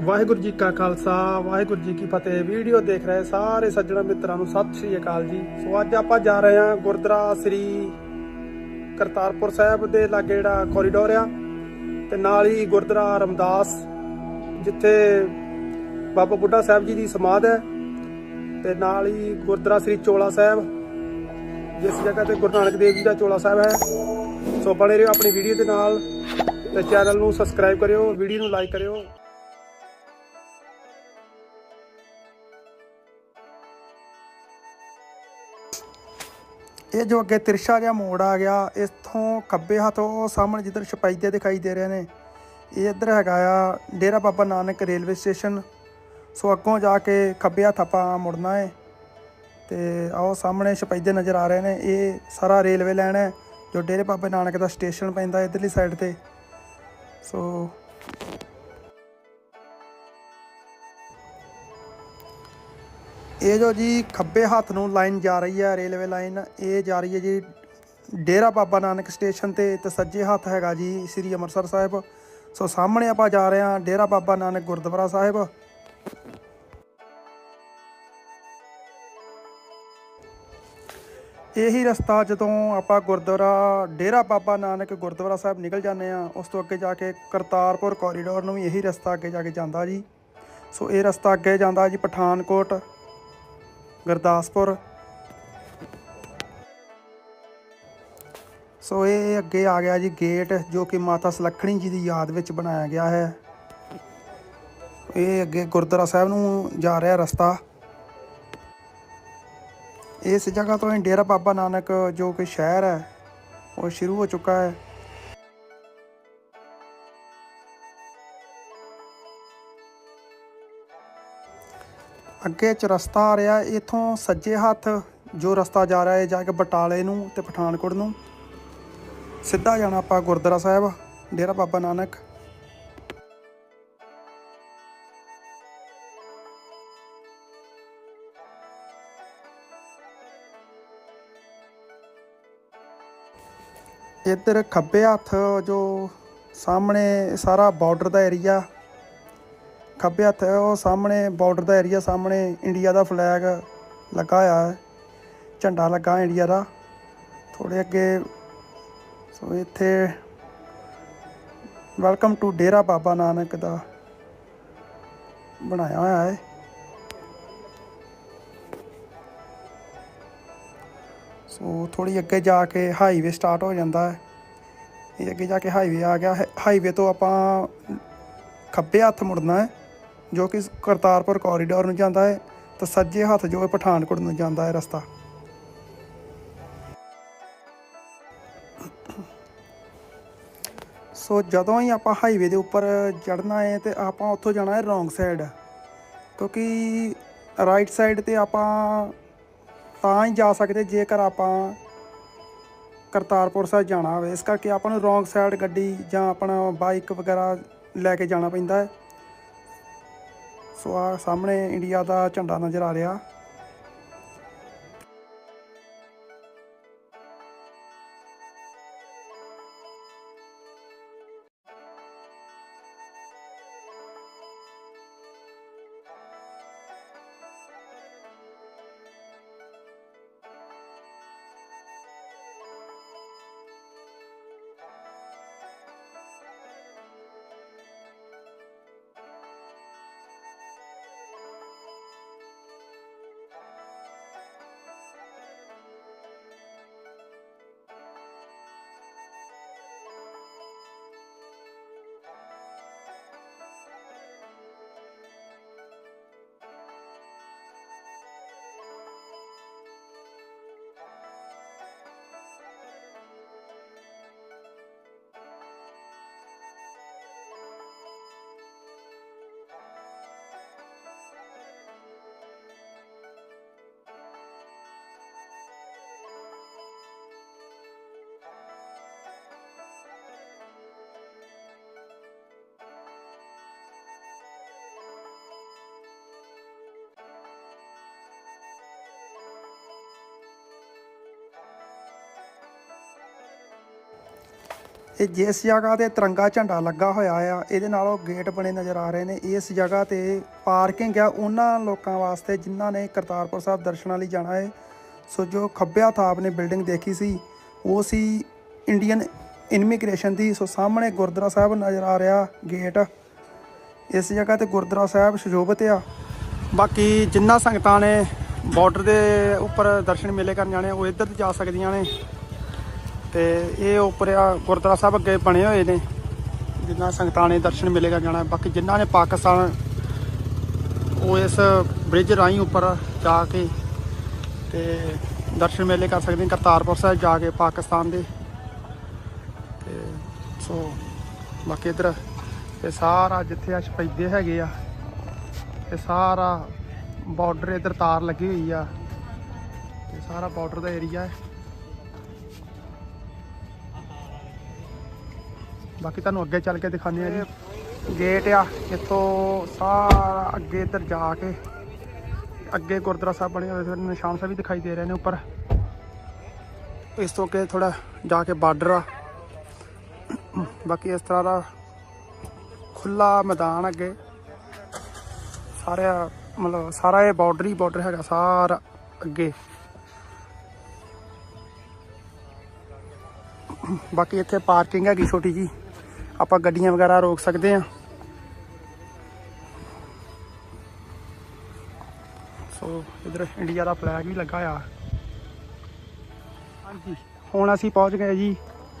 ਵਾਹਿਗੁਰੂ ਜੀ ਕਾ ਖਾਲਸਾ, ਵਾਹਿਗੁਰੂ ਜੀ ਕੀ ਫਤਿਹ। ਵੀਡੀਓ ਦੇਖ ਰਹੇ ਸਾਰੇ ਸੱਜਣਾ ਮਿੱਤਰਾਂ ਨੂੰ ਸਤਿ ਸ੍ਰੀ ਅਕਾਲ ਜੀ। ਸੋ ਅੱਜ ਆਪਾਂ ਜਾ ਰਹੇ ਹਾਂ ਗੁਰਦੁਆਰਾ ਸ੍ਰੀ ਕਰਤਾਰਪੁਰ ਸਾਹਿਬ ਦੇ ਲਾਗੇ ਜਿਹੜਾ ਕੋਰੀਡੋਰ ਆ, ਤੇ ਨਾਲ ਹੀ ਗੁਰਦੁਆਰਾ ਰਮਦਾਸ, ਜਿੱਥੇ ਬਾਬਾ ਬੁੱਢਾ ਸਾਹਿਬ ਜੀ ਦੀ ਸਮਾਧ ਹੈ, ਤੇ ਨਾਲ ਹੀ ਗੁਰਦੁਆਰਾ ਸ੍ਰੀ ਚੋਲਾ ਸਾਹਿਬ, ਜਿਸ ਜਗ੍ਹਾ ਤੇ ਗੁਰੂ ਨਾਨਕ ਦੇਵ ਜੀ ਦਾ ਚੋਲਾ ਸਾਹਿਬ ਹੈ। ਸੋ ਬਣੇ ਰਹੋ ਆਪਣੀ ਵੀਡੀਓ ਦੇ ਨਾਲ, ਤੇ ਚੈਨਲ ਨੂੰ ਸਬਸਕ੍ਰਾਈਬ ਕਰਿਓ, ਵੀਡੀਓ ਨੂੰ ਲਾਈਕ ਕਰਿਓ। ਇਹ ਜੋ ਅੱਗੇ ਤਿਰਸ਼ਾ ਜਿਹਾ ਮੋੜ ਆ ਗਿਆ, ਇਥੋਂ ਖੱਬੇ ਹੱਥ ਉਹ ਸਾਹਮਣੇ ਜਿੱਧਰ ਛਪਾਈਦੇ ਦਿਖਾਈ ਦੇ ਰਹੇ ਨੇ, ਇਹ ਇੱਧਰ ਹੈਗਾ ਆ Dera Baba Nanak railway station. So ਅੱਗੋਂ ਜਾ ਕੇ ਖੱਬੇ ਹੱਥ ਆਪਾਂ ਮੁੜਨਾ ਹੈ ਤੇ ਆਓ ਸਾਹਮਣੇ ਛਪਾਈਦੇ ਨਜ਼ਰ ਆ ਰਹੇ ਨੇ, ਇਹ ਸਾਰਾ ਰੇਲਵੇ ਲਾਈਨ ਹੈ ਜੋ ਡੇਰੇ ਬਾਬਾ ਨਾਨਕ ਦਾ ਸਟੇਸ਼ਨ ਪੈਂਦਾ ਇਧਰਲੀ ਸਾਈਡ ਤੇ। ਸੋ ਇਹ ਜੋ ਜੀ ਖੱਬੇ ਹੱਥ ਨੂੰ ਲਾਈਨ ਜਾ ਰਹੀ ਹੈ ਰੇਲਵੇ ਲਾਈਨ, ਇਹ ਜਾ ਰਹੀ ਹੈ ਜੀ ਡੇਰਾ ਬਾਬਾ ਨਾਨਕ ਸਟੇਸ਼ਨ ਤੇ ਤੇ ਸੱਜੇ ਹੱਥ ਹੈਗਾ ਜੀ ਸ੍ਰੀ ਅੰਮ੍ਰਿਤਸਰ ਸਾਹਿਬ। ਸੋ ਸਾਹਮਣੇ ਆਪਾਂ ਜਾ ਰਹੇ ਹਾਂ ਡੇਰਾ ਬਾਬਾ ਨਾਨਕ ਗੁਰਦੁਆਰਾ ਸਾਹਿਬ। ਇਹੀ ਰਸਤਾ ਜਦੋਂ ਆਪਾਂ ਗੁਰਦੁਆਰਾ, ਡੇਰਾ ਬਾਬਾ ਨਾਨਕ ਗੁਰਦੁਆਰਾ ਸਾਹਿਬ ਨਿਕਲ ਜਾਂਦੇ ਆ ਉਸ ਤੋਂ ਅੱਗੇ ਜਾ ਕੇ ਕਰਤਾਰਪੁਰ ਕੋਰੀਡੋਰ ਨੂੰ ਵੀ ਇਹੀ ਰਸਤਾ ਅੱਗੇ ਜਾ ਕੇ ਜਾਂਦਾ ਜੀ। ਸੋ ਇਹ ਰਸਤਾ ਅੱਗੇ ਜਾਂਦਾ ਜੀ ਪਠਾਨਕੋਟ। ਗੁਰਦਾਸਪੁਰ। ਸੋ ਇਹ ਅੱਗੇ ਆ ਗਿਆ ਜੀ ਗੇਟ, ਜੋ ਕਿ ਮਾਤਾ ਸੁਲੱਖਣੀ ਜੀ ਦੀ ਯਾਦ ਵਿੱਚ ਬਣਾਇਆ ਗਿਆ ਹੈ। ਇਹ ਅੱਗੇ ਗੁਰਦੁਆਰਾ ਸਾਹਿਬ ਨੂੰ ਜਾ ਰਿਹਾ ਰਸਤਾ। ਇਸ ਜਗ੍ਹਾ ਤੋਂ ਹੀ ਡੇਰਾ ਬਾਬਾ ਨਾਨਕ, ਜੋ ਕਿ ਸ਼ਹਿਰ ਹੈ, ਉਹ ਸ਼ੁਰੂ ਹੋ ਚੁੱਕਾ ਹੈ। ਅੱਗੇ ਚ ਰਸਤਾ ਆ ਰਿਹਾ, ਇਥੋਂ ਸੱਜੇ ਹੱਥ ਜੋ ਰਸਤਾ ਜਾ ਰਿਹਾ ਹੈ ਜਾ ਕੇ ਬਟਾਲੇ ਨੂੰ ਤੇ ਪਠਾਨਕੋਟ ਨੂੰ। ਸਿੱਧਾ ਜਾਣਾ ਆਪਾਂ ਗੁਰਦੁਆਰਾ ਸਾਹਿਬ, ਡੇਰਾ ਬਾਬਾ ਨਾਨਕ। ਇੱਧਰ ਖੱਬੇ ਹੱਥ ਜੋ ਸਾਹਮਣੇ ਸਾਰਾ ਬਾਰਡਰ ਦਾ ਏਰੀਆ ਖੱਬੇ ਹੱਥ, ਉਹ ਸਾਹਮਣੇ ਬਾਰਡਰ ਦਾ ਏਰੀਆ ਸਾਹਮਣੇ ਇੰਡੀਆ ਦਾ ਫਲੈਗ ਲੱਗਾ ਹੋਇਆ ਹੈ। ਝੰਡਾ ਲੱਗਾ ਇੰਡੀਆ ਦਾ। ਥੋੜੇ ਅੱਗੇ, ਸੋ ਇੱਥੇ ਵੈਲਕਮ ਟੂ ਡੇਰਾ ਬਾਬਾ ਨਾਨਕ ਦਾ ਬਣਾਇਆ ਹੋਇਆ ਹੈ। ਸੋ ਥੋੜੀ ਅੱਗੇ ਜਾ ਕੇ ਹਾਈਵੇ ਸਟਾਰਟ ਹੋ ਜਾਂਦਾ ਹੈ। ਇਹ ਅੱਗੇ ਜਾ ਕੇ ਹਾਈਵੇ ਆ ਗਿਆ ਹਾਈਵੇ ਤੋਂ ਆਪਾਂ ਖੱਬੇ ਹੱਥ ਮੁੜਨਾ ਹੈ। ਜੋ ਕਿ ਕਰਤਾਰਪੁਰ ਕੋਰੀਡੋਰ ਨੂੰ ਜਾਂਦਾ ਹੈ ਤੇ ਸੱਜੇ ਹੱਥ ਜੋ ਹੈ ਪਠਾਨਕੋਟ ਨੂੰ ਜਾਂਦਾ ਹੈ ਰਸਤਾ। ਸੋ ਜਦੋਂ ਹੀ ਆਪਾਂ ਹਾਈਵੇ ਦੇ ਉੱਪਰ ਚੜਨਾ ਹੈ ਤੇ ਆਪਾਂ ਉੱਥੋਂ ਜਾਣਾ ਹੈ ਰੋਂਗ ਸਾਈਡ ਕਿਉਂਕਿ ਰਾਈਟ ਸਾਈਡ ਤੇ ਆਪਾਂ ਤਾਂ ਹੀ ਜਾ ਸਕਦੇ ਜੇਕਰ ਆਪਾਂ ਕਰਤਾਰਪੁਰ ਸਾਹਿਬ ਜਾਣਾ ਹੋਵੇ। ਇਸ ਕਰਕੇ ਆਪਾਂ ਨੂੰ ਰੋਂਗ ਸਾਈਡ ਗੱਡੀ ਜਾਂ ਆਪਣਾ ਬਾਈਕ ਵਗੈਰਾ ਲੈ ਕੇ ਜਾਣਾ ਪੈਂਦਾ ਹੈ। ਸੋ ਆ ਸਾਹਮਣੇ ਇੰਡੀਆ ਦਾ ਝੰਡਾ ਨਜ਼ਰ ਆ ਰਿਹਾ। ਇਹ ਜਿਸ ਜਗ੍ਹਾ ਤੇ ਤਿਰੰਗਾ ਝੰਡਾ ਲੱਗਾ ਹੋਇਆ ਆ, ਇਹਦੇ ਨਾਲ ਉਹ ਗੇਟ ਬਣੇ ਨਜ਼ਰ ਆ ਰਹੇ ਨੇ। ਇਸ ਜਗ੍ਹਾ ਤੇ ਪਾਰਕਿੰਗ ਆ। ਉਹਨਾਂ ਲੋਕਾਂ ਵਾਸਤੇ ਜਿਨ੍ਹਾਂ ਨੇ ਕਰਤਾਰਪੁਰ ਸਾਹਿਬ ਦਰਸ਼ਨਾਂ ਲਈ ਜਾਣਾ ਹੈ ਸੋ ਜੋ ਖੱਬਿਆ ਥਾਪ ਨੇ ਬਿਲਡਿੰਗ ਦੇਖੀ ਸੀ, ਉਹ ਸੀ ਇੰਡੀਅਨ ਇਮੀਗ੍ਰੇਸ਼ਨ ਦੀ। ਸੋ ਸਾਹਮਣੇ ਗੁਰਦੁਆਰਾ ਸਾਹਿਬ ਨਜ਼ਰ ਆ ਰਿਹਾ ਗੇਟ। ਇਸ ਜਗ੍ਹਾ ਤੇ ਗੁਰਦੁਆਰਾ ਸਾਹਿਬ ਸੁਸ਼ੋਭਿਤ ਆ। ਬਾਕੀ ਜਿੰਨਾ ਸੰਗਤਾਂ ਨੇ ਬਾਰਡਰ ਦੇ ਉੱਪਰ ਦਰਸ਼ਨ ਮੇਲੇ ਕਰਨ ਜਾਣੇ ਉਹ ਇੱਧਰ ਜਾ ਸਕਦੀਆਂ ਨੇ। ਤੇ ਇਹ ਉੱਪਰ ਆ ਗੁਰਦੁਆਰਾ ਸਾਹਿਬ ਅੱਗੇ ਬਣੇ ਹੋਏ ਨੇ, ਜਿੰਨਾ ਸੰਗਤਾਂ ਨੇ ਦਰਸ਼ਨ ਮੇਲੇ ਕਰਨ ਜਾਣਾ, ਬਾਕੀ ਜਿਨ੍ਹਾਂ ਨੇ ਪਾਕਿਸਤਾਨ ਉਹ ਇਸ ਬ੍ਰਿਜ ਰਾਹੀਂ ਉੱਪਰ ਜਾ ਕੇ ਤੇ ਦਰਸ਼ਨ ਮੇਲੇ ਕਰ ਸਕਦੇ ਨੇ, ਕਰਤਾਰਪੁਰ ਸਾਹਿਬ ਜਾ ਕੇ ਪਾਕਿਸਤਾਨ ਦੇ। ਤੇ ਸੋ ਬਾਕੀ ਇਧਰ ਇਹ ਸਾਰਾ ਜਿੱਥੇ ਆ ਸ਼ਪੈਦੇ ਹੈਗੇ ਆ, ਇਹ ਸਾਰਾ ਬਾਰਡਰ ਇਧਰ ਤਾਰ ਲੱਗੀ ਹੋਈ ਆ। ਇਹ ਸਾਰਾ ਬਾਰਡਰ ਦਾ ਏਰੀਆ ਹੈ। ਬਾਕੀ ਤੁਹਾਨੂੰ ਅੱਗੇ ਚੱਲ ਕੇ ਦਿਖਾਉਂਦੇ ਆ ਜੀ। ਗੇਟ ਆ, ਇੱਥੋਂ ਸਾਰਾ ਅੱਗੇ ਇੱਧਰ ਜਾ ਕੇ ਅੱਗੇ ਗੁਰਦੁਆਰਾ ਸਾਹਿਬ ਬਣੇ ਹੋਏ ਨੇ ਨਿਸ਼ਾਨ ਸਾਹਿਬ ਵੀ ਦਿਖਾਈ ਦੇ ਰਹੇ ਨੇ ਉੱਪਰ। ਇਸ ਤੋਂ ਅੱਗੇ ਥੋੜਾ ਜਾ ਕੇ ਬਾਰਡਰ ਆ। ਬਾਕੀ ਇਸ ਤਰ੍ਹਾਂ ਦਾ ਖੁੱਲਾ ਮੈਦਾਨ ਅੱਗੇ। ਸਾਰਾ ਮਤਲਬ ਸਾਰਾ ਇਹ ਬਾਰਡਰ ਹੀ ਬਾਰਡਰ ਹੈਗਾ, ਸਾਰਾ ਅੱਗੇ। ਬਾਕੀ ਇੱਥੇ ਪਾਰਕਿੰਗ ਹੈਗੀ ਛੋਟੀ ਜੀ ਆਪਾਂ ਗੱਡੀਆਂ ਵਗੈਰਾ ਰੋਕ ਸਕਦੇ ਆ ਸੋ ਇਧਰ ਇੰਡੀਆ ਦਾ ਫਲੈਗ ਵੀ ਲੱਗਾ ਆ। ਹਾਂਜੀ, ਹੁਣ ਅਸੀਂ ਪਹੁੰਚ ਗਏ ਜੀ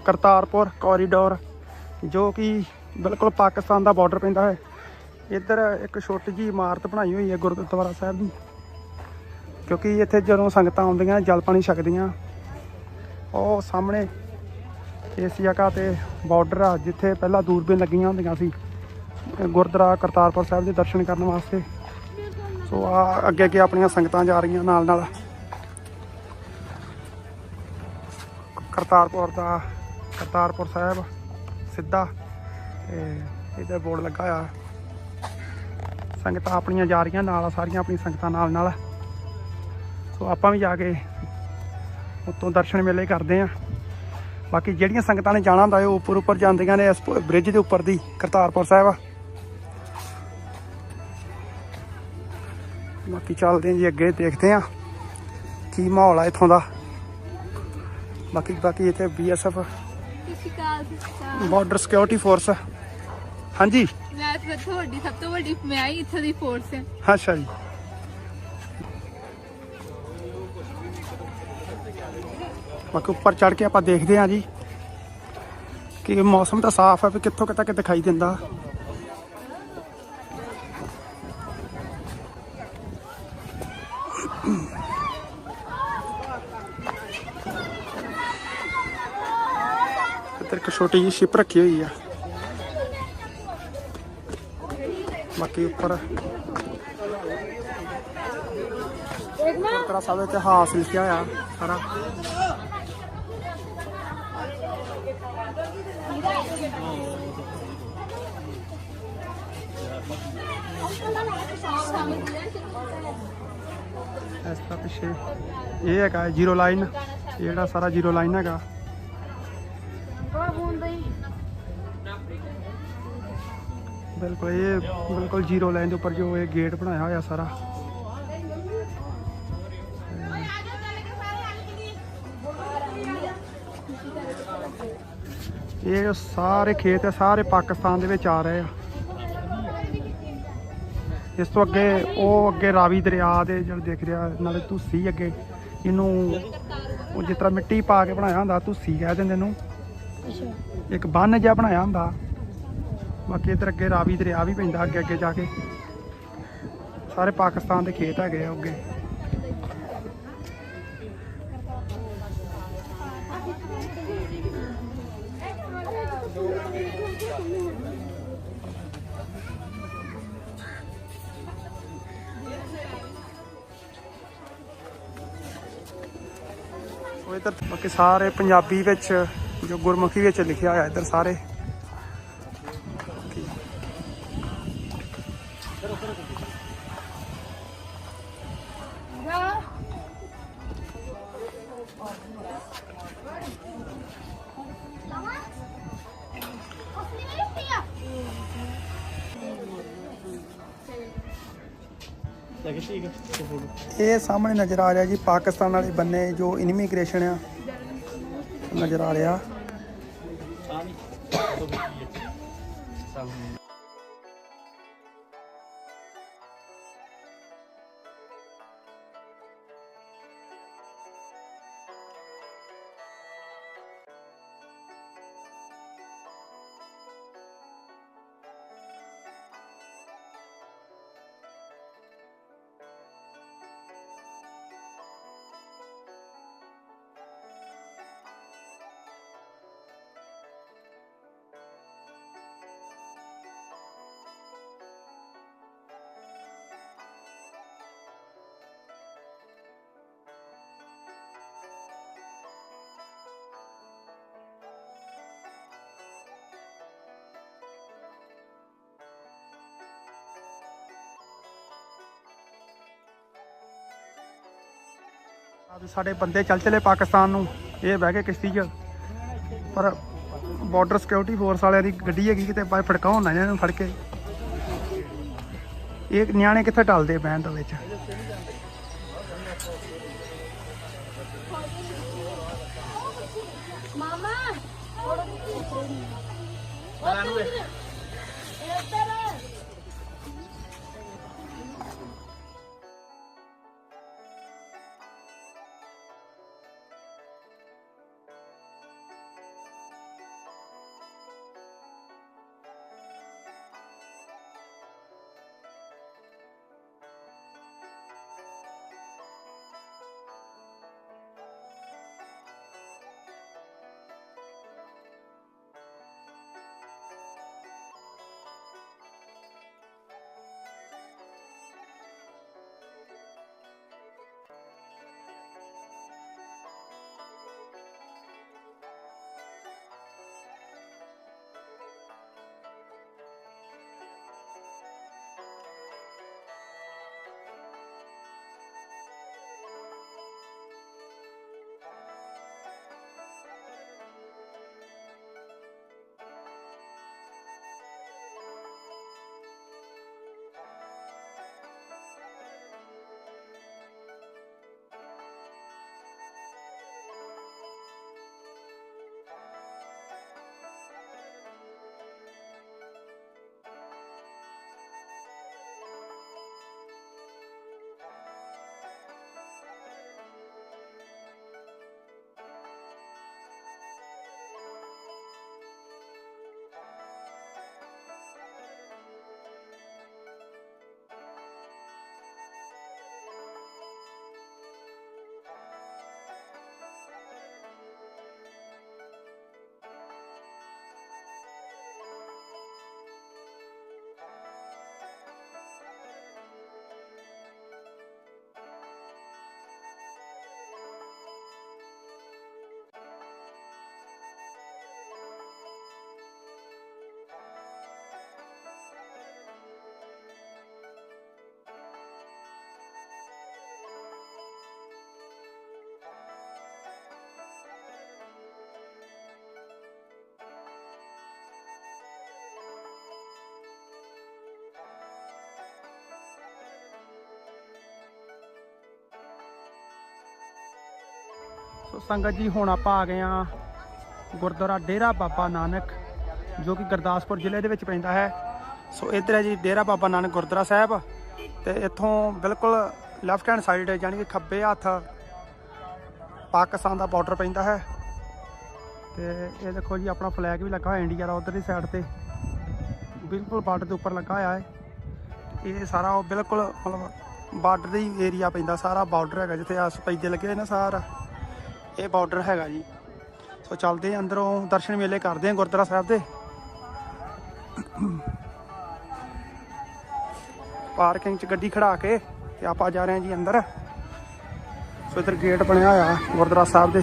ਕਰਤਾਰਪੁਰ ਕੋਰੀਡੋਰ ਜੋ ਕਿ ਬਿਲਕੁਲ ਪਾਕਿਸਤਾਨ ਦਾ ਬਾਰਡਰ ਪੈਂਦਾ ਹੈ। ਇੱਧਰ ਇੱਕ ਛੋਟੀ ਜੀ ਇਮਾਰਤ ਬਣਾਈ ਹੋਈ ਹੈ ਗੁਰਦੁਆਰਾ ਸਾਹਿਬ ਦੀ, ਕਿਉਂਕਿ ਇੱਥੇ ਜਦੋਂ ਸੰਗਤਾਂ ਆਉਂਦੀਆਂ, ਜਲ ਪਾਣੀ ਛਕਦੀਆਂ, ਉਹ ਸਾਹਮਣੇ ਇਸ ਜਗ੍ਹਾ ਤੇ ਬਾਰਡਰ ਆ, ਜਿੱਥੇ ਪਹਿਲਾਂ ਦੂਰਬੀਨ ਲੱਗੀਆਂ ਹੁੰਦੀਆਂ ਸੀ। ਗੁਰਦੁਆਰਾ ਕਰਤਾਰਪੁਰ ਸਾਹਿਬ ਦੇ ਦਰਸ਼ਨ ਕਰਨ ਵਾਸਤੇ। ਸੋ ਆ ਅੱਗੇ ਅੱਗੇ ਆਪਣੀਆਂ ਸੰਗਤਾਂ ਜਾ ਰਹੀਆਂ ਨਾਲ ਨਾਲ। ਕਰਤਾਰਪੁਰ ਦਾ, ਕਰਤਾਰਪੁਰ ਸਾਹਿਬ ਸਿੱਧਾ, ਤੇ ਇਹਦੇ ਬੋਰਡ ਲੱਗਾ ਆ ਸੰਗਤਾਂ ਆਪਣੀਆਂ ਜਾ ਰਹੀਆਂ ਨਾਲ, ਸਾਰੀਆਂ ਆਪਣੀ ਸੰਗਤਾਂ ਨਾਲ ਨਾਲ। ਸੋ ਆਪਾਂ ਵੀ ਜਾ ਕੇ ਉੱਤੋਂ ਦਰਸ਼ਨ ਮੇਲੇ ਕਰਦੇ ਆ। ਬਾਕੀ ਜਿਹੜੀਆਂ ਸੰਗਤਾਂ ਨੇ ਜਾਣਾ ਹੁੰਦਾ ਉਹ ਉੱਪਰ ਉੱਪਰ ਜਾਂਦੀਆਂ ਨੇ ਇਸ ਬ੍ਰਿਜ ਦੇ ਉੱਪਰ ਦੀ ਕਰਤਾਰਪੁਰ ਸਾਹਿਬ। ਬਾਕੀ ਚੱਲਦੇ ਜੀ ਅੱਗੇ ਦੇਖਦੇ ਆ ਕੀ ਮਾਹੌਲ ਆ ਇੱਥੋਂ ਦਾ। ਬਾਕੀ ਬਾਕੀ ਇੱਥੇ ਬੀਐਸਐਫ ਬਾਰਡਰ ਸਿਕਿਉਰਿਟੀ ਫੋਰਸ ਹਾਂਜੀ? ਮੈਂ ਤੁਹਾਡੀ ਸਭ ਤੋਂ ਵੱਡੀ ਮੈਂ ਹੀ ਇੱਥੋਂ ਦੀ ਫੋਰਸ ਹਾਂ। ਅੱਛਾ ਜੀ। ਬਾਕੀ ਉੱਪਰ ਚੜ ਕੇ ਆਪਾਂ ਦੇਖਦੇ ਹਾਂ ਜੀ ਕਿ ਮੌਸਮ ਤਾਂ ਸਾਫ਼ ਹੈ ਵੀ ਕਿੱਥੋਂ ਕਿੱਥੇ ਤੱਕ ਦਿਖਾਈ ਦਿੰਦਾ। ਇੱਧਰ ਇੱਕ ਛੋਟੀ ਜਿਹੀ ਸ਼ਿਪ ਰੱਖੀ ਹੋਈ ਆ। ਬਾਕੀ ਉੱਪਰ ਗੁਰਦੁਆਰਾ ਸਾਹਿਬ ਇਤਿਹਾਸ ਲਿਖਿਆ ਹੋਇਆ ਸਾਰਾ। ਇਸ ਤਰ੍ਹਾਂ ਪਿੱਛੇ ਇਹ ਹੈਗਾ ਜ਼ੀਰੋ ਲਾਈਨ ਜਿਹੜਾ ਸਾਰਾ ਜ਼ੀਰੋ ਲਾਈਨ ਹੈਗਾ। ਬਿਲਕੁਲ, ਇਹ ਬਿਲਕੁਲ ਜ਼ੀਰੋ ਲਾਈਨ ਦੇ ਉੱਪਰ ਜੋ ਇਹ ਗੇਟ ਬਣਾਇਆ ਹੋਇਆ ਸਾਰਾ। ਇਹ ਜੋ ਸਾਰੇ ਖੇਤ ਆ, ਸਾਰੇ ਪਾਕਿਸਤਾਨ ਦੇ ਵਿੱਚ ਆ ਰਹੇ ਆ। ਇਸ ਤੋਂ ਅੱਗੇ ਉਹ ਅੱਗੇ ਰਾਵੀ ਦਰਿਆ ਦੇ ਜਿਹੜਾ ਦੇਖ ਰਿਹਾ, ਨਾਲੇ ਧੂਸੀ ਅੱਗੇ। ਇਹਨੂੰ ਉਹ ਜਿਸ ਤਰ੍ਹਾਂ ਮਿੱਟੀ ਪਾ ਕੇ ਬਣਾਇਆ ਹੁੰਦਾ, ਧੂਸੀ ਕਹਿ ਦਿੰਦੇ ਇਹਨੂੰ। ਇੱਕ ਬੰਨ ਜਿਹਾ ਬਣਾਇਆ ਹੁੰਦਾ। ਬਾਕੀ ਇਧਰ ਅੱਗੇ ਰਾਵੀ ਦਰਿਆ ਵੀ ਪੈਂਦਾ, ਅੱਗੇ ਅੱਗੇ ਜਾ ਕੇ। ਸਾਰੇ ਪਾਕਿਸਤਾਨ ਦੇ ਖੇਤ ਹੈਗੇ ਆ ਅੱਗੇ। ਇੱਧਰ ਬਾਕੀ ਸਾਰੇ ਪੰਜਾਬੀ ਵਿੱਚ ਜੋ ਗੁਰਮੁਖੀ ਵਿੱਚ ਲਿਖਿਆ ਹੋਇਆ ਇੱਧਰ ਸਾਰੇ। ਇਹ ਸਾਹਮਣੇ ਨਜ਼ਰ ਆ ਰਿਹਾ ਜੀ ਪਾਕਿਸਤਾਨ ਵਾਲੇ ਬੰਨੇ ਜੋ ਇਨਮੀਗ੍ਰੇਸ਼ਨ ਆ ਨਜ਼ਰ ਆ ਰਿਹਾ। ਸਾਡੇ ਬੰਦੇ ਚੱਲ ਚਲੇ ਪਾਕਿਸਤਾਨ ਨੂੰ ਇਹ ਬਹਿ ਕੇ ਕਿਸ਼ਤੀ 'ਚ। ਪਰ ਬਾਰਡਰ ਸਿਕਿਉਰਿਟੀ ਫੋਰਸ ਵਾਲਿਆਂ ਦੀ ਗੱਡੀ ਹੈਗੀ ਕਿਤੇ ਬਾਈ ਫੜਕਾਉਣ ਨਾ ਇਹਨਾਂ ਨੂੰ ਫੜ ਕੇ। ਇਹ ਨਿਆਣੇ ਕਿੱਥੇ ਟਲਦੇ ਬਹਿਣ ਦੇ ਵਿੱਚ? ਮਾਮਾ। ਸੋ ਸੰਗਤ ਜੀ, ਹੁਣ ਆਪਾਂ ਆ ਗਏ ਆ ਗੁਰਦੁਆਰਾ ਡੇਰਾ ਬਾਬਾ ਨਾਨਕ, ਜੋ ਕਿ ਗੁਰਦਾਸਪੁਰ ਜ਼ਿਲ੍ਹੇ ਦੇ ਵਿੱਚ ਪੈਂਦਾ ਹੈ। ਸੋ ਇੱਧਰ ਹੈ ਜੀ, ਡੇਰਾ ਬਾਬਾ ਨਾਨਕ ਗੁਰਦੁਆਰਾ ਸਾਹਿਬ ਤੇ ਇੱਥੋਂ ਬਿਲਕੁਲ ਲੈਫਟ ਹੈਂਡ ਸਾਈਡ ਯਾਨੀ ਕਿ ਖੱਬੇ ਹੱਥ ਪਾਕਿਸਤਾਨ ਦਾ ਬਾਰਡਰ ਪੈਂਦਾ ਹੈ। ਤੇ ਇਹ ਦੇਖੋ ਜੀ, ਆਪਣਾ ਫਲੈਗ ਵੀ ਲੱਗਾ ਹੋਇਆ ਇੰਡੀਆ ਦਾ ਉਧਰਲੀ ਸਾਈਡ ਤੇ। ਬਿਲਕੁਲ ਬਾਰਡਰ ਦੇ ਉੱਪਰ ਲੱਗਾ ਹੋਇਆ ਹੈ। ਇਹ ਸਾਰਾ ਉਹ ਬਿਲਕੁਲ ਮਤਲਬ ਬਾਰਡਰ ਦੀ ਏਰੀਆ ਪੈਂਦਾ, ਸਾਰਾ ਬਾਰਡਰ ਹੈਗਾ ਜਿੱਥੇ ਆ ਸਪੈਦੇ ਲੱਗੇ ਹੋਏ ਨਾ ਸਾਰਾ। ਇਹ ਬਾਰਡਰ ਹੈਗਾ ਜੀ। ਸੋ ਚੱਲਦੇ ਅੰਦਰੋਂ, ਦਰਸ਼ਨ ਮੇਲੇ ਕਰਦੇ ਹਾਂ ਗੁਰਦੁਆਰਾ ਸਾਹਿਬ ਦੇ। ਪਾਰਕਿੰਗ 'ਚ ਗੱਡੀ ਖੜਾ ਕੇ ਤੇ ਆਪਾਂ ਜਾ ਰਹੇ ਹਾਂ ਜੀ ਅੰਦਰ। ਸੋ ਇੱਧਰ ਗੇਟ ਬਣਿਆ ਹੋਇਆ ਗੁਰਦੁਆਰਾ ਸਾਹਿਬ ਦੇ।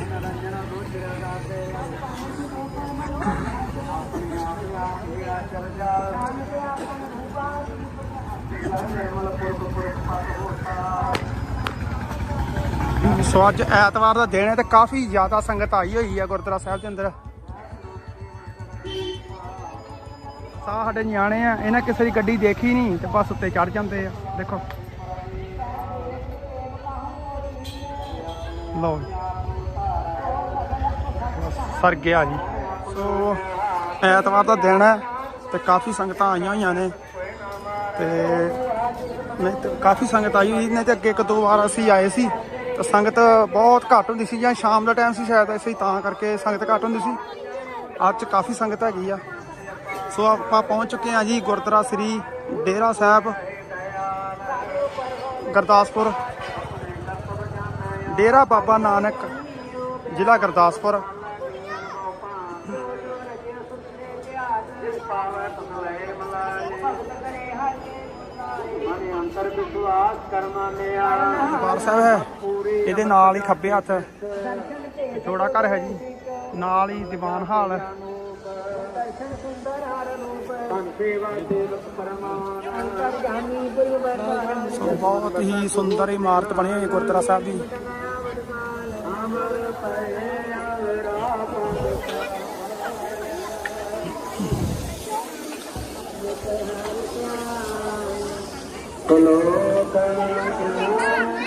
ਸੋ ਅੱਜ ਐਤਵਾਰ ਦਾ ਦਿਨ ਹੈ ਤੇ ਕਾਫੀ ਜ਼ਿਆਦਾ ਸੰਗਤ ਆਈ ਹੋਈ ਹੈ ਗੁਰਦੁਆਰਾ ਸਾਹਿਬ ਦੇ ਅੰਦਰ। ਸਾਹ ਸਾਡੇ ਨਿਆਣੇ ਆ, ਇਹਨਾਂ ਕਿਸੇ ਦੀ ਗੱਡੀ ਦੇਖੀ ਨਹੀਂ ਤੇ ਬਸ ਉੱਤੇ ਚੜ ਜਾਂਦੇ ਆ। ਦੇਖੋ। ਲਓ ਸਰ ਗਿਆ ਜੀ। ਸੋ ਐਤਵਾਰ ਦਾ ਦਿਨ ਹੈ ਤੇ ਕਾਫੀ ਸੰਗਤਾਂ ਆਈਆਂ ਹੋਈਆਂ ਨੇ। ਤੇ ਕਾਫੀ ਸੰਗਤ ਆਈ ਹੋਈ ਨੇ ਤੇ ਅੱਗੇ ਇੱਕ ਦੋ ਵਾਰ ਅਸੀਂ ਆਏ ਸੀ। ਤਾਂ ਸੰਗਤ ਬਹੁਤ ਘੱਟ ਹੁੰਦੀ ਸੀ ਜਾਂ ਸ਼ਾਮ ਦਾ ਟਾਈਮ ਸੀ ਸ਼ਾਇਦ ਇਸੇ ਹੀ ਤਾਂ ਕਰਕੇ ਸੰਗਤ ਘੱਟ ਹੁੰਦੀ ਸੀ। ਅੱਜ 'ਚ ਕਾਫੀ ਸੰਗਤ ਹੈਗੀ ਆ। ਸੋ ਆਪਾਂ ਪਹੁੰਚ ਚੁੱਕੇ ਹਾਂ ਜੀ ਗੁਰਦੁਆਰਾ ਸ੍ਰੀ ਡੇਰਾ ਸਾਹਿਬ, ਗੁਰਦਾਸਪੁਰ। ਡੇਰਾ ਬਾਬਾ ਨਾਨਕ ਜ਼ਿਲ੍ਹਾ ਗੁਰਦਾਸਪੁਰ। ਦਰਬਾਰ ਸਾਹਿਬ ਹੈ। ਇਹਦੇ ਨਾਲ ਹੀ ਖੱਬੇ ਹੱਥ। ਜੋੜਾ ਘਰ ਹੈ ਜੀ। ਨਾਲ ਹੀ ਦੀਵਾਨ ਹਾਲ ਸੋ ਬਹੁਤ ਹੀ ਸੁੰਦਰ ਇਮਾਰਤ ਬਣੀ ਹੋਈ ਹੈ ਗੁਰਦੁਆਰਾ ਸਾਹਿਬ ਦੀ।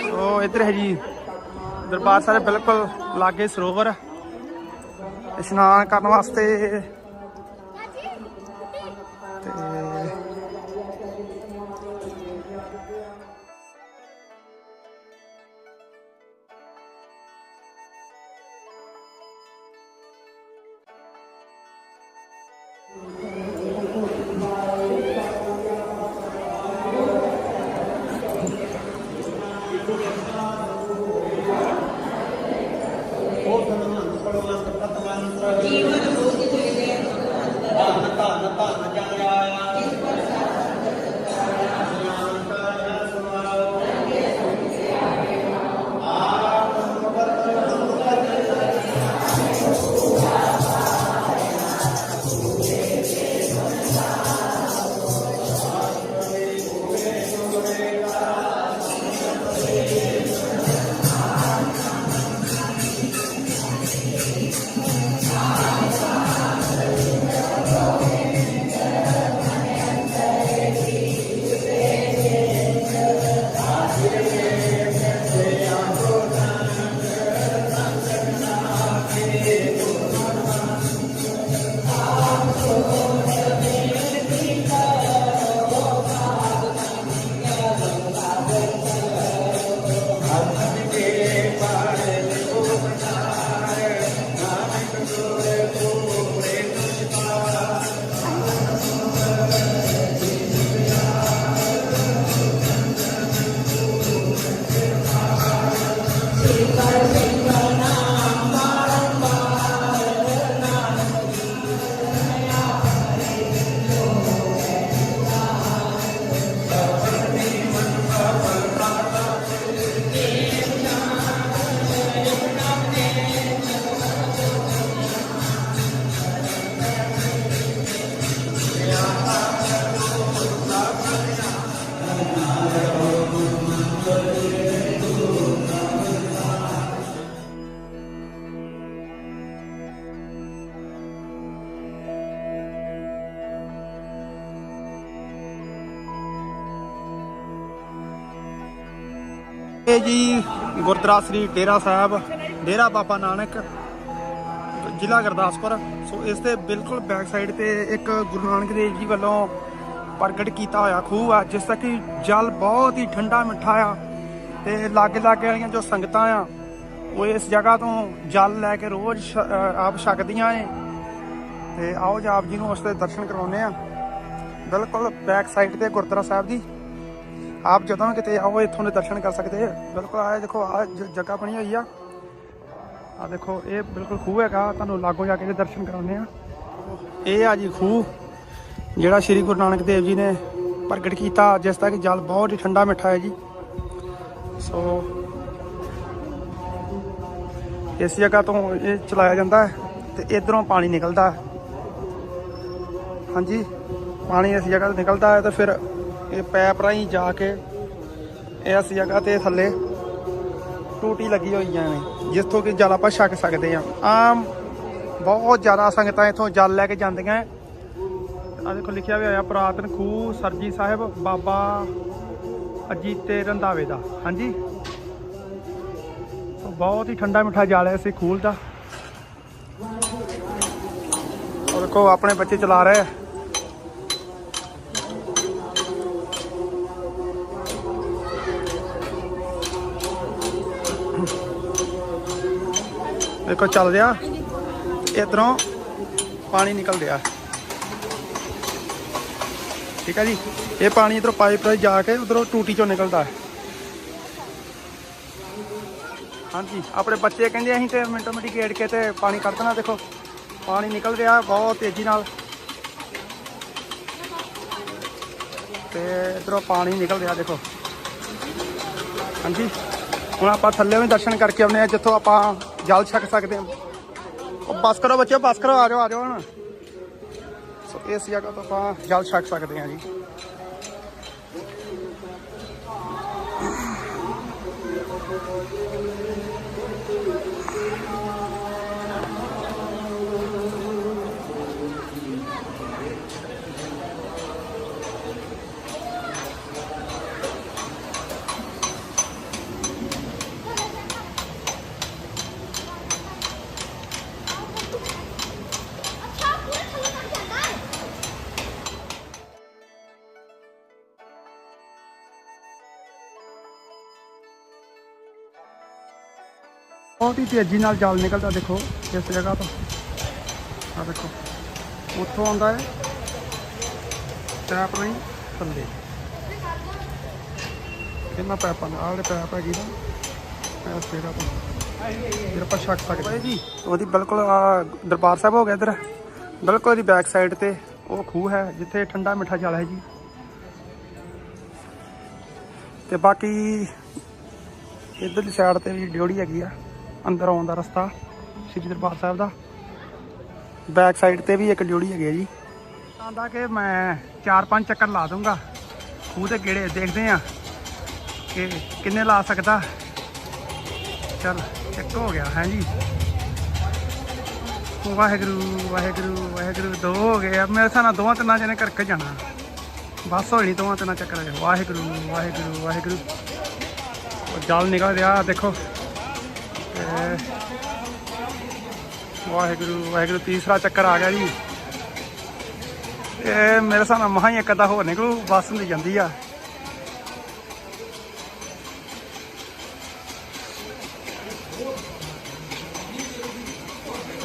ਸੋ ਇੱਧਰ ਹੈ ਜੀ। ਦਰਬਾਰ ਸਾਹਿਬ ਬਿਲਕੁਲ ਲਾਗੇ ਸਰੋਵਰ। ਇਸ਼ਨਾਨ ਕਰਨ ਵਾਸਤੇ ਇਹ ਗੁਰਦੁਆਰਾ ਸ੍ਰੀ ਡੇਰਾ ਸਾਹਿਬ, ਡੇਰਾ ਬਾਬਾ ਨਾਨਕ, ਜ਼ਿਲ੍ਹਾ ਗੁਰਦਾਸਪੁਰ। ਸੋ ਇਸ ਦੇ ਬਿਲਕੁਲ ਬੈਕ ਸਾਈਡ ਤੇ ਇੱਕ ਗੁਰੂ ਨਾਨਕ ਦੇਵ ਜੀ ਵੱਲੋਂ ਪ੍ਰਗਟ ਕੀਤਾ ਹੋਇਆ ਖੂਹ ਆ, ਜਿਸ ਦਾ ਕਿ ਜਲ ਬਹੁਤ ਹੀ ਠੰਡਾ ਮਿੱਠਾ ਆ ਤੇ ਲਾਗੇ ਲਾਗੇ ਵਾਲੀਆਂ ਜੋ ਸੰਗਤਾਂ ਆ, ਉਹ ਇਸ ਜਗ੍ਹਾ ਤੋਂ ਜਲ ਲੈ ਕੇ ਰੋਜ਼ ਸ਼- ਆਪ ਛਕਦੀਆਂ ਨੇ। ਤੇ ਆਓ ਜੀ, ਆਪ ਜੀ ਨੂੰ ਉਸ ਦੇ ਦਰਸ਼ਨ ਕਰਾਉਨੇ ਆ। ਬਿਲਕੁਲ ਬੈਕ ਸਾਈਡ ਤੇ ਗੁਰਦੁਆਰਾ ਸਾਹਿਬ ਦੀ ਆਪ ਜਦੋਂ ਕਿਤੇ ਆਓ, ਇੱਥੋਂ ਦੇ ਦਰਸ਼ਨ ਕਰ ਸਕਦੇ ਬਿਲਕੁਲ ਆ ਦੇਖੋ ਆ ਜਗ੍ਹਾ ਬਣੀ ਹੋਈ ਆ। ਆ ਦੇਖੋ, ਇਹ ਬਿਲਕੁਲ ਖੂਹ ਹੈਗਾ, ਤੁਹਾਨੂੰ ਲਾਗੋਂ ਜਾ ਕੇ ਇਹਦੇ ਦਰਸ਼ਨ ਕਰਾਉਂਦੇ ਆ। ਇਹ ਆ ਜੀ ਖੂਹ, ਜਿਹੜਾ ਸ੍ਰੀ ਗੁਰੂ ਨਾਨਕ ਦੇਵ ਜੀ ਨੇ ਪ੍ਰਗਟ ਕੀਤਾ, ਜਿਸ ਦਾ ਕਿ ਜਲ ਬਹੁਤ ਹੀ ਠੰਡਾ ਮਿੱਠਾ ਹੈ ਜੀ। ਸੋ, ਇਸ ਜਗ੍ਹਾ ਤੋਂ ਇਹ ਚਲਾਇਆ ਜਾਂਦਾ ਹੈ ਤੇ ਇਧਰੋਂ ਪਾਣੀ ਨਿਕਲਦਾ ਹਾਂਜੀ, ਪਾਣੀ ਇਸ ਜਗ੍ਹਾ ਤੋਂ ਨਿਕਲਦਾ ਹੈ ਤੇ ਫਿਰ ਇਹ ਪੈਪ ਰਾਹੀਂ ਜਾ ਕੇ ਇਸ ਜਗ੍ਹਾ ਤੇ ਥੱਲੇ ਟੂਟੀ ਲੱਗੀ ਹੋਈਆਂ ਨੇ ਜਿਸ ਤੋਂ ਕਿ ਜਲ ਆਪਾਂ ਛਕ ਸਕਦੇ ਆ ਆਮ ਬਹੁਤ ਜ਼ਿਆਦਾ ਸੰਗਤਾਂ ਇੱਥੋਂ ਜਲ ਲੈ ਕੇ ਜਾਂਦੀਆਂ ਆ ਦੇਖੋ, ਲਿਖਿਆ ਹੋਇਆ ਆ ਪੁਰਾਤਨ ਖੂਹ ਸਰਜੀ ਸਾਹਿਬ ਬਾਬਾ ਅਜੀਤੇ ਰੰਧਾਵੇ ਦਾ। ਹਾਂਜੀ? ਬਹੁਤ ਹੀ ਠੰਡਾ ਮਿੱਠਾ ਜਲ ਹੈ ਇਸੇ ਖੂਲ ਦਾ। ਔਰ ਦੇਖੋ, ਆਪਣੇ ਬੱਚੇ ਚਲਾ ਰਹੇ ਆ ਦੇਖੋ ਚੱਲ ਰਿਹਾ ਇਧਰੋਂ ਪਾਣੀ ਨਿਕਲ ਰਿਹਾ ਠੀਕ ਹੈ ਜੀ। ਇਹ ਪਾਣੀ ਇਧਰੋਂ ਪਾਈਪ ਰਾਹੀਂ ਜਾ ਕੇ ਉਧਰੋਂ ਟੂਟੀ ਚੋਂ ਨਿਕਲਦਾ। ਹੈ ਹਾਂਜੀ, ਆਪਣੇ ਬੱਚੇ ਕਹਿੰਦੇ ਅਸੀਂ ਤੇ ਮਿੰਟੋ ਮਿੰਟੀ ਗੇੜ ਕੇ ਤੇ ਪਾਣੀ ਕੱਢ ਦੇਣਾ, ਦੇਖੋ। ਪਾਣੀ ਨਿਕਲ ਰਿਹਾ ਬਹੁਤ ਤੇਜ਼ੀ ਨਾਲ। ਤੇ ਇਧਰੋਂ ਪਾਣੀ ਨਿਕਲ ਰਿਹਾ ਦੇਖੋ। ਹਾਂਜੀ, ਹੁਣ ਆਪਾਂ ਥੱਲੇ ਵੀ ਦਰਸ਼ਨ ਕਰਕੇ ਆਉਨੇ ਆ, ਜਿੱਥੋਂ ਆਪਾਂ ਜਲ ਛਕ ਸਕਦੇ ਹਾਂ। ਉਹ ਬਸ ਕਰੋ ਬੱਚਿਓ, ਬਸ ਕਰੋ, ਆ ਜਾਓ ਆ ਜਾਓ ਹੁਣ। ਸੋ ਇਸ ਜਗ੍ਹਾ ਤੋਂ ਆਪਾਂ ਜਲ ਛਕ ਸਕਦੇ ਹਾਂ ਜੀ। ਬਹੁਤ ਹੀ ਤੇਜ਼ੀ ਨਾਲ ਜਲ ਨਿਕਲਦਾ ਦੇਖੋ, ਇਸ ਜਗ੍ਹਾ ਤੋਂ। ਆ ਦੇਖੋ, ਉੱਥੋਂ ਆਉਂਦਾ ਹੈ। ਪੈਪ ਨਹੀਂ ਥੱਲੇ। ਕਿੰਨਾ ਪੈਪਾਂ ਦਾ ਆਹ ਪੈਪ ਹੈਗੀ ਨਾ ਇਸ ਜਗ੍ਹਾ ਤੋਂ ਜਿਹੜਾ ਆਪਾਂ ਛੱਕ ਸਕਦੇ ਜੀ, ਉਹਦੀ ਬਿਲਕੁਲ ਆ ਦਰਬਾਰ ਸਾਹਿਬ ਹੋ ਗਿਆ ਇੱਧਰ। ਬਿਲਕੁਲ ਉਹਦੀ ਬੈਕ ਸਾਈਡ ਤੇ, ਉਹ ਖੂਹ ਹੈ, ਜਿੱਥੇ ਠੰਡਾ ਮਿੱਠਾ ਜਲ ਹੈ ਜੀ। ਤੇ ਬਾਕੀ, ਇਧਰਲੀ ਸਾਈਡ ਤੇ ਵੀ ਡਿਉੜੀ ਹੈਗੀ ਆ। ਅੰਦਰ ਆਉਣ ਦਾ ਰਸਤਾ ਸ੍ਰੀ ਦਰਬਾਰ ਸਾਹਿਬ ਦਾ। ਬੈਕ ਸਾਈਡ ਤੇ ਵੀ ਇੱਕ ਡਿਉੜੀ ਹੈਗੀ ਆ ਜੀ। ਆਂਦਾ ਕਿ ਮੈਂ ਚਾਰ ਪੰਜ ਚੱਕਰ ਲਾ ਦੂੰਗਾ ਖੂਹ ਦੇ ਗੇੜੇ ਦੇਖਦੇ ਆ ਕਿ ਕਿੰਨੇ ਲਾ ਸਕਦਾ। ਚਲ, ਇੱਕ ਹੋ ਗਿਆ, ਹੈ ਜੀ। ਵਾਹਿਗੁਰੂ ਵਾਹਿਗੁਰੂ ਵਾਹਿਗੁਰੂ, ਦੋ ਹੋ ਗਏ ਆ। ਮੇਰੇ ਹਿਸਾਬ ਦੋਵਾਂ ਤਿੰਨਾਂ ਜਣੇ ਕਰਕੇ ਜਾਣਾ। ਬਸ ਹੋਣੀ ਦੋਵਾਂ ਤਿੰਨਾਂ ਚੱਕਰ ਆ ਵਾਹਿਗੁਰੂ ਵਾਹਿਗੁਰੂ ਵਾਹਿਗੁਰੂ। ਉਹ ਜਲ ਨਿਕਲ ਰਿਹਾ ਦੇਖੋ। ਵਾਹਿਗੁਰੂ ਵਾਹਿਗੁਰੂ, ਤੀਸਰਾ ਚੱਕਰ ਆ ਗਿਆ ਜੀ। ਇਹ ਮੇਰੇ ਹਿਸਾਬ ਨਾਲ ਮਹਾਂ ਹੀ ਇੱਕ ਅੱਧਾ ਹੋਰ ਨਿਕਲੂ, ਬੱਸ ਹੁੰਦੀ ਜਾਂਦੀ ਆ।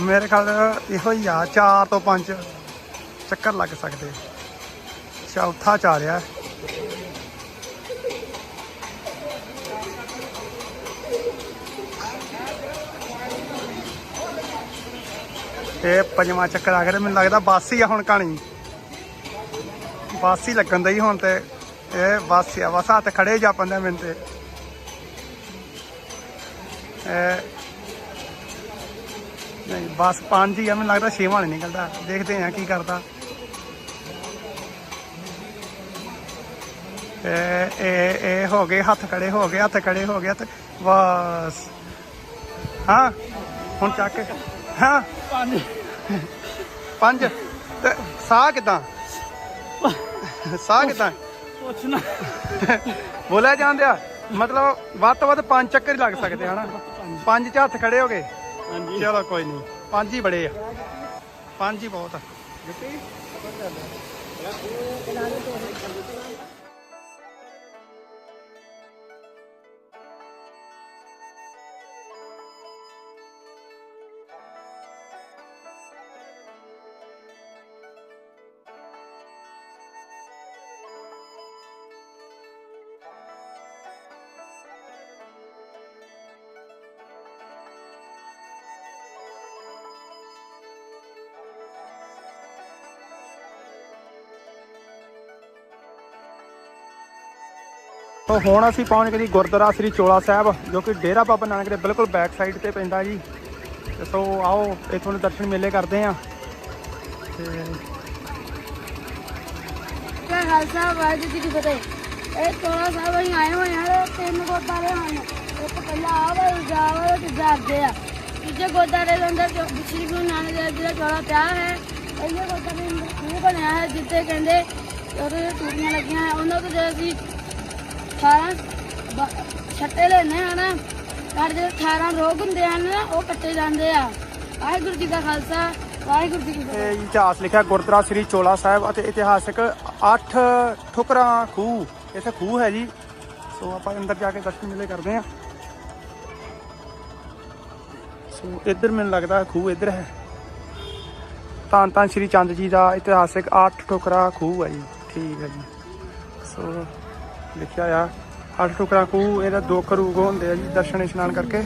ਮੇਰੇ ਖਿਆਲ ਇਹੋ ਹੀ ਆ, ਚਾਰ ਤੋਂ ਪੰਜ ਚੱਕਰ ਲੱਗ ਸਕਦੇ। ਚੌਥਾ ਚ ਆ ਰਿਹਾ। ਇਹ ਪੰਜਵਾਂ ਚੱਕਰ ਆ ਗਿਆ ਮੈਨੂੰ ਲੱਗਦਾ ਬੱਸ ਹੀ ਆ ਹੁਣ ਕਹਾਣੀ। ਬੱਸ ਹੀ ਲੱਗਣ ਦਾ ਹੀ ਹੁਣ ਤੇ ਇਹ ਬੱਸ ਆ। ਬਸ ਹੱਥ ਖੜੇ ਜਾ ਪੰਦੇ ਮਿੰਟ ਤੇ। ਨਹੀਂ, ਬਸ ਪੰਜ ਹੀ ਆ, ਮੈਨੂੰ ਲੱਗਦਾ ਛੇਵਾਂ ਨਹੀਂ ਨਿਕਲਦਾ। ਦੇਖਦੇ ਆ ਕੀ ਕਰਦਾ। ਇਹ ਇਹ ਹੋ ਗਏ, ਹੱਥ ਖੜੇ ਹੋ ਗਏ, ਹੱਥ ਖੜੇ ਹੋ ਗਏ ਤੇ ਬਸ। ਹਾਂ, ਹੁਣ ਚੱਕ। ਕੇ ਹਾਂ। ਪੰਜ। ਪੰਜ। ਤੇ ਸਾਹ ਕਿਦਾਂ? ਸਾਹ ਕਿਦਾਂ? ਪੁੱਛਣਾ। ਬੋਲਿਆ ਜਾਂਦਿਆ ਮਤਲਬ ਵੱਧ ਤੋਂ ਵੱਧ ਪੰਜ ਚੱਕਰ ਹੀ ਲੱਗ ਸਕਦੇ ਹਨਾ? ਪੰਜ। ਚ ਹੱਥ ਖੜੇ ਹੋ ਗਏ ਹਾਂਜੀ। ਚਲੋ ਕੋਈ ਨਹੀਂ। ਪੰਜ ਹੀ ਬੜੇ ਆ। ਪੰਜ ਹੀ ਬਹੁਤ ਆ। ਤੋ ਹੁਣ ਅਸੀਂ ਪਹੁੰਚ ਗਏ ਜੀ ਗੁਰਦੁਆਰਾ ਸ੍ਰੀ ਚੋਲਾ ਸਾਹਿਬ, ਜੋ ਕਿ ਡੇਰਾ ਬਾਬਾ ਨਾਨਕ ਦੇ ਬਿਲਕੁਲ ਬੈਕ ਸਾਈਡ ਤੇ ਪੈਂਦਾ ਜੀ। ਸੋ ਆਓ, ਇੱਥੋਂ ਤੁਹਾਨੂੰ ਦਰਸ਼ਨ ਮੇਲੇ ਕਰਦੇ ਆ ਤੇ ਕਿਆ ਖਾਲਸਾ ਵਾਹਿਗੁਰੂ ਜੀ ਕੀ ਫਤਿਹ। ਇਹ ਚੋਲਾ ਸਾਹਿਬ ਅਸੀਂ ਆਏ ਹੋਏ ਹਾਂ ਤਿੰਨ ਗੁਰਦੁਆਰੇ ਹਨ ਇੱਕ ਪਹਿਲਾ ਆ ਵਾ ਦੂਜਾ ਵਾ ਤੇ ਤੀਜਾ ਆ। ਤੀਜੇ ਗੁਰਦਾਰੇ ਦੇ ਅੰਦਰ ਸ੍ਰੀ ਗੁਰੂ ਨਾਨਕ ਦੇਵ ਜੀ ਦਾ ਚੋਲਾ ਪਿਆ ਹੈ ਪਹਿਲੇ ਗੁਰਦਾਰੇ ਦੇ ਬਣਿਆ ਹੈ, ਜਿੱਥੇ ਕਹਿੰਦੇ ਉਹਦੇ ਟੂਟੀਆਂ ਲੱਗੀਆਂ ਉਹਨਾਂ ਤੋਂ ਜੇ ਅਸੀਂ 18 ਬ- ਛੱਟੇ ਲੈਣੇ ਹਨ? ਸਾਡੇ ਜਿਹੜੇ 18 ਰੋਗ ਹੁੰਦੇ ਹਨ ਨਾ, ਉਹ ਕੱਟੇ ਜਾਂਦੇ ਆ। ਵਾਹਿਗੁਰੂ ਜੀ ਦਾ ਖਾਲਸਾ ਵਾਹਿਗੁਰੂ ਜੀ ਕੀ ਫਤਿਹ। ਇਹ ਇਤਿਹਾਸ ਲਿਖਿਆ ਗੁਰਦੁਆਰਾ ਸ੍ਰੀ ਚੋਲਾ ਸਾਹਿਬ ਅਤੇ ਇਤਿਹਾਸਕ 8 ਠੁਕਰਾਂ ਖੂਹ। ਇੱਥੇ ਖੂਹ ਹੈ ਜੀ। ਸੋ ਆਪਾਂ ਅੰਦਰ ਜਾ ਕੇ ਦਰਸ਼ਨ ਮਿਲੇ ਕਰਦੇ ਹਾਂ। ਸੋ ਇੱਧਰ ਮੈਨੂੰ ਲੱਗਦਾ ਖੂਹ ਇੱਧਰ ਹੈ। ਤਾਂ ਤਾਂ ਸ੍ਰੀ ਚੰਦ ਜੀ ਦਾ ਇਤਿਹਾਸਕ 8 ਠੁਕਰਾ ਖੂਹ ਹੈ ਜੀ। ਠੀਕ ਹੈ ਜੀ। ਸੋ ਲਿਖਿਆ ਆ 8 ਠੁਕਰਾ ਖੂਹ ਇਹਦਾ ਦੋ ਕਰੂਗ ਹੁੰਦੇ ਆ ਜੀ ਦਰਸ਼ਨ ਇਸ਼ਨਾਨ ਕਰਕੇ।